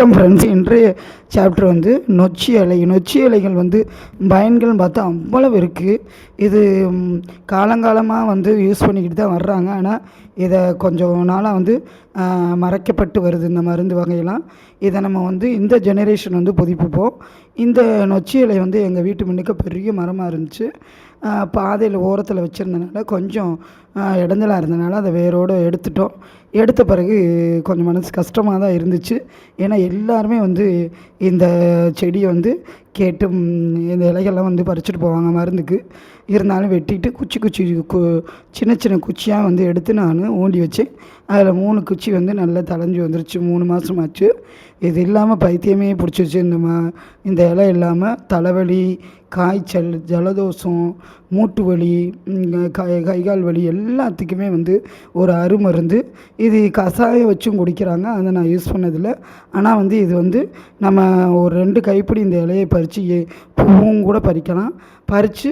வணக்கம் ஃப்ரெண்ட்ஸ் இன்றைய சாப்டர் வந்து நொச்சி அலை நொச்சி அலைகள் வந்து பயன்கள்னு பார்த்தா அவ்வளவு இருக்குது இது காலங்காலமாக வந்து யூஸ் பண்ணிக்கிட்டு தான் வர்றாங்க. ஆனால் இதை கொஞ்சம் நாளாக வந்து மறைக்கப்பட்டு வருது. இந்த மருந்து வகையெல்லாம். இதை நம்ம வந்து இந்த ஜெனரேஷன் வந்து புதுப்பிப்போம். இந்த நொச்சி இலை வந்து எங்கள் வீட்டு முன்னுக்கு பெரிய மரமாக இருந்துச்சு. பாதையில் ஓரத்தில் வச்சுருந்தனால கொஞ்சம் இடஞ்சலாக இருந்தனால அதை வேரோடு எடுத்துட்டோம். எடுத்த பிறகு கொஞ்சம் மனசு கஷ்டமாக தான் இருந்துச்சு. ஏன்னா எல்லாருமே வந்து இந்த செடியை வந்து கேட்டு இந்த இலைகள்லாம் வந்து பறிச்சுட்டு போவாங்க மருந்துக்கு. இருந்தாலும் வெட்டிட்டு குச்சி குச்சி கு சின்ன சின்ன குச்சியாக வந்து எடுத்து நான் ஊண்டி வச்சேன். அதில் மூணு குச்சி வந்து நல்லா தளைஞ்சு வந்துருச்சு. மூணு மாதமாச்சு இது இல்லாமல் பைத்தியமே பிடிச்சிருச்சு இந்த மா இந்த இலை இல்லாமல் தலைவலி காய்ச்சல் ஜலதோஷம் மூட்டு வலி கை கைகால் வலி எல்லாத்துக்குமே வந்து ஒரு அருமருந்து இது கஷாயம் வச்சும் குடிக்கிறாங்க. அதை நான் யூஸ் பண்ணதில்லை. ஆனால் வந்து இது வந்து நம்ம ஒரு ரெண்டு கைப்பிடி இந்த இலையை பறித்து பூவும் கூட பறிக்கலாம். பறித்து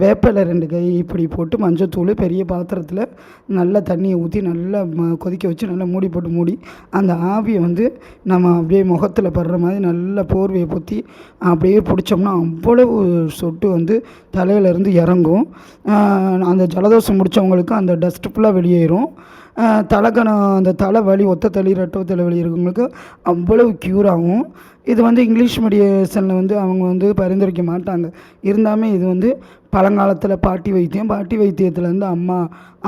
வேப்பிலை ரெண்டு கை இப்படி போட்டு மஞ்சத்தூள் பெரிய பாத்திரத்தில் நல்லா தண்ணியை ஊற்றி நல்லா ம- கொதிக்க வச்சு நல்லா மூடி போட்டு மூடி அந்த ஆவியை வந்து நம்ம அப்படியே முகத்தில் படுற மாதிரி நல்லா போர்வையை பொத்தி அப்படியே பிடிச்சோம்னா அவ்வளவு சொட்டு வந்து தலையிலேருந்து இறங்கும். அந்த ஜலதோஷம் முடித்தவங்களுக்கு அந்த டஸ்ட் ஃபுல்லாக வெளியேறும். தலைக்கணம் அந்த தலை வலி ஒத்த தளி ரெட்டை தலைவலி இருக்கவங்களுக்கு அவ்வளவு க்யூர் ஆகும். இது வந்து இங்கிலீஷ் மெடிசனில் வந்து அவங்க வந்து பரிந்துரைக்க மாட்டாங்க. இருந்தாலுமே இது வந்து பழங்காலத்தில் பாட்டி வைத்தியம் பாட்டி வைத்தியத்துலேருந்து அம்மா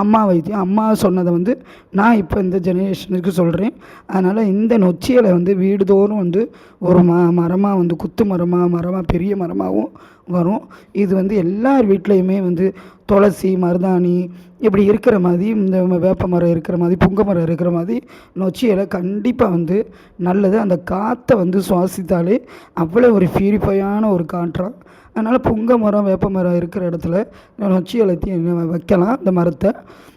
அம்மா வைத்தியம். அம்மா சொன்னதை வந்து நான் இப்போ இந்த ஜெனரேஷனுக்கு சொல்கிறேன் அதனால் இந்த நொச்சியலை வந்து வீடுதோறும் வந்து ஒரு ம மரமாக வந்து குத்து மரமாக மரமாக பெரிய மரமாகவும் வரும். இது வந்து எல்லார் வீட்லேயுமே வந்து துளசி மருதாணி இப்படி இருக்கிற மாதிரி இந்த வேப்ப மரம் இருக்கிற மாதிரி புங்க மரம் இருக்கிற மாதிரி நொச்சி இலை கண்டிப்பாக வந்து நல்லது. அந்த காற்றை வந்து சுவாசித்தாலே அவ்வளோ ஒரு பியூரிஃபையான ஒரு காற்றாக அதனால் புங்க மரம் வேப்ப மரம் இருக்கிற இடத்துல நொச்சி இலத்தையும் வைக்கலாம் இந்த மரத்தை.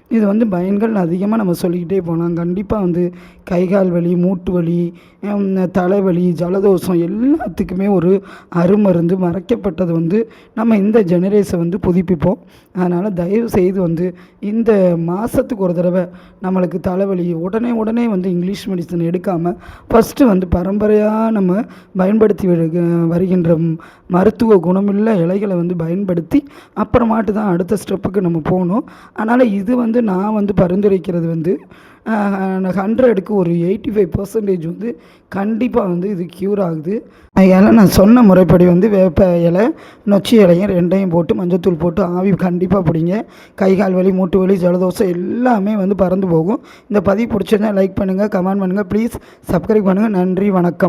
இது வந்து பயன்கள் அதிகமாக நம்ம சொல்லிக்கிட்டே போகலாம். கண்டிப்பாக வந்து கை கால் வலி மூட்டு வலி தலைவலி ஜலதோஷம் எல்லாத்துக்குமே ஒரு அருமருந்து மறைக்கப்பட்டது வந்து நம்ம இந்த ஜெனரேஷன் வந்து புதுப்பிப்போம். அதனால் தயவு செய்து வந்து இந்த மாதத்துக்கு ஒரு தடவை நம்மளுக்கு தலைவலி உடனே உடனே வந்து இங்கிலீஷ் மெடிசன் எடுக்காமல் ஃபஸ்ட்டு வந்து பரம்பரையாக நம்ம பயன்படுத்தி வருக- வருகின்ற மருத்துவ குணமுள்ள இலைகளை வந்து பயன்படுத்தி அப்புறமாட்டு தான் அடுத்த ஸ்டெப்புக்கு நம்ம போகணும். அதனால் இது வந்து நான் வந்து பரிந்துரைக்கிறது வந்து ஹண்ட்ரடுக்கு ஒரு எயிட்டி ஃபைவ் பர்சன்டேஜ் வந்து கண்டிப்பாக வந்து இது க்யூர் ஆகுது. அதனால் நான் சொன்ன முறைப்படி வந்து வேப்ப இலை நொச்சி இலையும் ரெண்டையும் போட்டு மஞ்சத்தூள் போட்டு ஆவி கண்டிப்பாக பிடிங்க. கை கால் வலி மூட்டு வலி ஜலதோஷம் எல்லாமே வந்து பறந்து போகும். இந்த பதிவு பிடிச்சிருந்தா லைக் பண்ணுங்கள் கமெண்ட் பண்ணுங்கள் ப்ளீஸ் சப்ஸ்கிரைப் பண்ணுங்கள் நன்றி வணக்கம்.